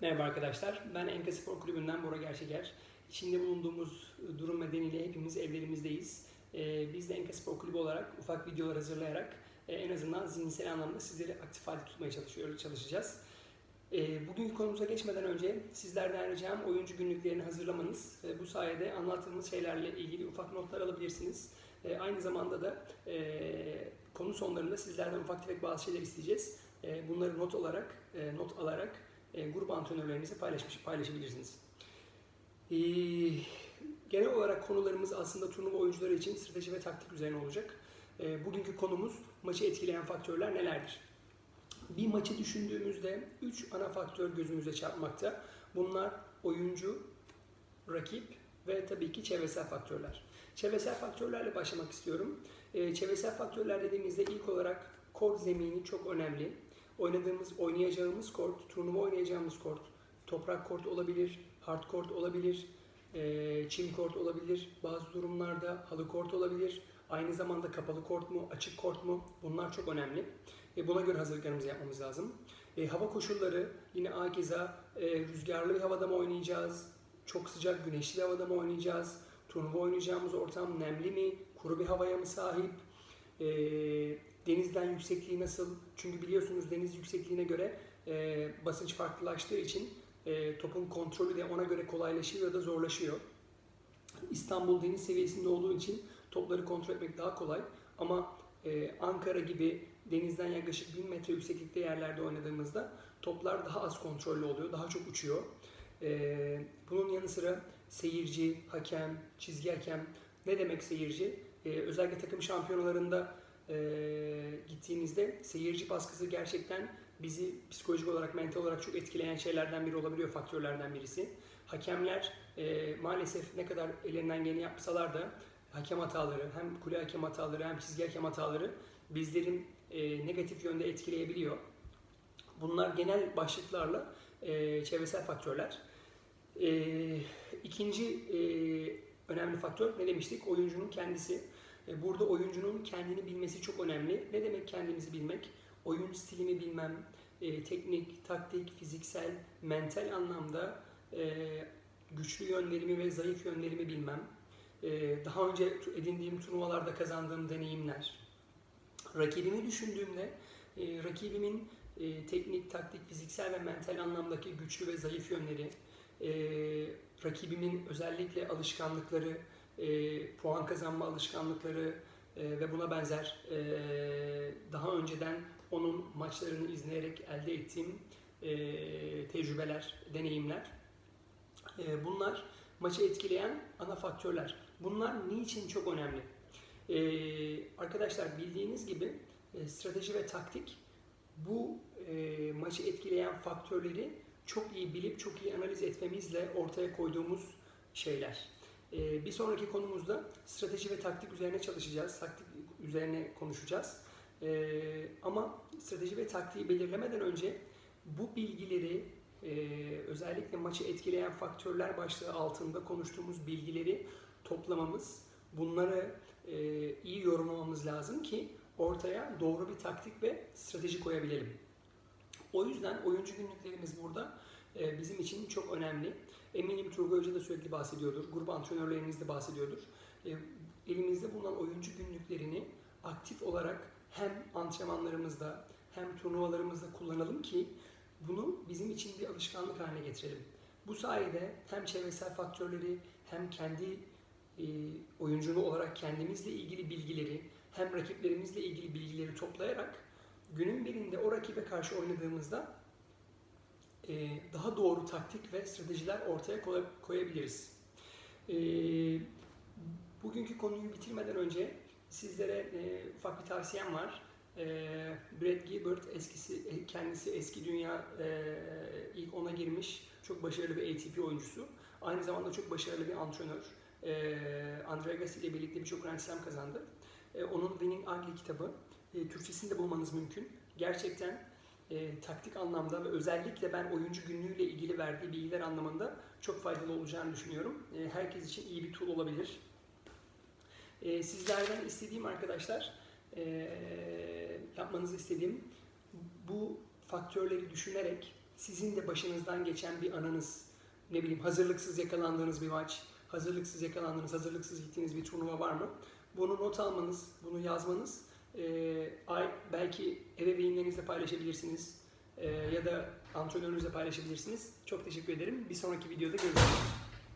Merhaba arkadaşlar, ben Enka Spor Kulübü'nden Bora Gerçeker. İçinde bulunduğumuz durum nedeniyle hepimiz evlerimizdeyiz. Ee, Biz de Enka Spor Kulübü olarak ufak videolar hazırlayarak e, en azından zihinsel anlamda sizleri aktif halde tutmaya çalışıyoruz, çalışacağız. Ee, Bugünkü konumuza geçmeden önce sizlerden ricam oyuncu günlüklerini hazırlamanız. Bu sayede anlattığımız şeylerle ilgili ufak notlar alabilirsiniz. Ee, Aynı zamanda da e, konu sonlarında sizlerden ufak tefek bazı şeyler isteyeceğiz. Bunları not olarak, e, not alarak e, grup antrenörlerinize paylaşmış, paylaşabilirsiniz. Ee, genel olarak konularımız aslında turnuva oyuncuları için strateji ve taktik üzerine olacak. Ee, bugünkü konumuz maçı etkileyen faktörler nelerdir? Bir maçı düşündüğümüzde 3 ana faktör gözümüze çarpmakta. Bunlar oyuncu, rakip ve tabii ki çevresel faktörler. Çevresel faktörlerle başlamak istiyorum. Ee, çevresel faktörler dediğimizde ilk olarak kort zemini çok önemli. Oynadığımız, oynayacağımız kort, turnuva oynayacağımız kort, toprak kort olabilir, hard kort olabilir, e, çim kort olabilir, bazı durumlarda halı kort olabilir. Aynı zamanda kapalı kort mu, açık kort mu? Bunlar çok önemli. E, buna göre hazırlıklarımızı yapmamız lazım. E, hava koşulları yine akeza e, rüzgarlı bir havada mı oynayacağız? Çok sıcak güneşli havada mı oynayacağız? Turnuva oynayacağımız ortam nemli mi? Kuru bir havaya mı sahip? E, denizden yüksekliği nasıl? Çünkü biliyorsunuz deniz yüksekliğine göre e, basınç farklılaştığı için e, topun kontrolü de ona göre kolaylaşıyor ya da zorlaşıyor. İstanbul deniz seviyesinde olduğu için topları kontrol etmek daha kolay ama e, Ankara gibi denizden yaklaşık 1000 metre yükseklikte yerlerde oynadığımızda toplar daha az kontrollü oluyor, daha çok uçuyor. E, bunun yanı sıra seyirci, hakem, çizgi hakem ne demek seyirci? E, özellikle takım şampiyonalarında e, gittiğimizde seyirci baskısı gerçekten bizi psikolojik olarak, mental olarak çok etkileyen şeylerden biri olabiliyor, faktörlerden birisi. Hakemler e, maalesef ne kadar ellerinden geleni yapsalar da hakem hataları, hem kule hakem hataları hem çizgi hakem hataları bizlerin e, negatif yönde etkileyebiliyor. Bunlar genel başlıklarla e, çevresel faktörler. E, ikinci e, önemli faktör ne demiştik? Oyuncunun kendisi. E, burada oyuncunun kendini bilmesi çok önemli. Ne demek kendimizi bilmek? Oyun stilimi bilmem, e, teknik, taktik, fiziksel, mental anlamda e, güçlü yönlerimi ve zayıf yönlerimi bilmem. Daha önce edindiğim turnuvalarda kazandığım deneyimler. Rakibimi düşündüğümde rakibimin teknik, taktik, fiziksel ve mental anlamdaki güçlü ve zayıf yönleri, rakibimin özellikle alışkanlıkları, e, puan kazanma alışkanlıkları e, ve buna benzer e, daha önceden onun maçlarını izleyerek elde ettiğim e, tecrübeler, deneyimler. E, bunlar maçı etkileyen ana faktörler. Bunlar niçin çok önemli? E, arkadaşlar bildiğiniz gibi e, strateji ve taktik bu e, maçı etkileyen faktörleri çok iyi bilip çok iyi analiz etmemizle ortaya koyduğumuz şeyler. E, bir sonraki konumuzda strateji ve taktik üzerine çalışacağız. Taktik üzerine konuşacağız. E, ama strateji ve taktiği belirlemeden önce bu bilgileri e, özellikle maçı etkileyen faktörler başlığı altında konuştuğumuz bilgileri toplamamız, bunları e, iyi yorumlamamız lazım ki ortaya doğru bir taktik ve strateji koyabilelim. O yüzden oyuncu günlüklerimiz burada e, bizim için çok önemli. Eminim Turgay Hoca da sürekli bahsediyordur, grup antrenörlerimiz de bahsediyordur. E, elimizde bulunan oyuncu günlüklerini aktif olarak hem antrenmanlarımızda hem turnuvalarımızda kullanalım ki bunu bizim için bir alışkanlık haline getirelim. Bu sayede hem çevresel faktörleri hem kendi e, oyunculu olarak kendimizle ilgili bilgileri hem rakiplerimizle ilgili bilgileri toplayarak günün birinde o rakibe karşı oynadığımızda daha doğru taktik ve stratejiler ortaya koy- koyabiliriz. E, bugünkü konuyu bitirmeden önce sizlere e, ufak bir tavsiyem var. E, Brad Gilbert eskisi kendisi eski dünya e, ilk ona girmiş çok başarılı bir ATP oyuncusu. Aynı zamanda çok başarılı bir antrenör. E, Andre Agassi ile birlikte birçok Grand Slam kazandı. E, onun Winning Ugly kitabı e, Türkçesini de bulmanız mümkün. Gerçekten e, taktik anlamda ve özellikle ben oyuncu günlüğüyle ilgili verdiği bilgiler anlamında çok faydalı olacağını düşünüyorum. E, herkes için iyi bir tool olabilir. E, sizlerden istediğim arkadaşlar, e, yapmanızı istediğim bu faktörleri düşünerek sizin de başınızdan geçen bir anınız, ne bileyim hazırlıksız yakalandığınız bir maç, hazırlıksız yakalandığınız, hazırlıksız gittiğiniz bir turnuva var mı? Bunu not almanız, bunu yazmanız, belki ebeveynlerinizle paylaşabilirsiniz e, ya da antrenörünüzle paylaşabilirsiniz. Çok teşekkür ederim. Bir sonraki videoda görüşürüz.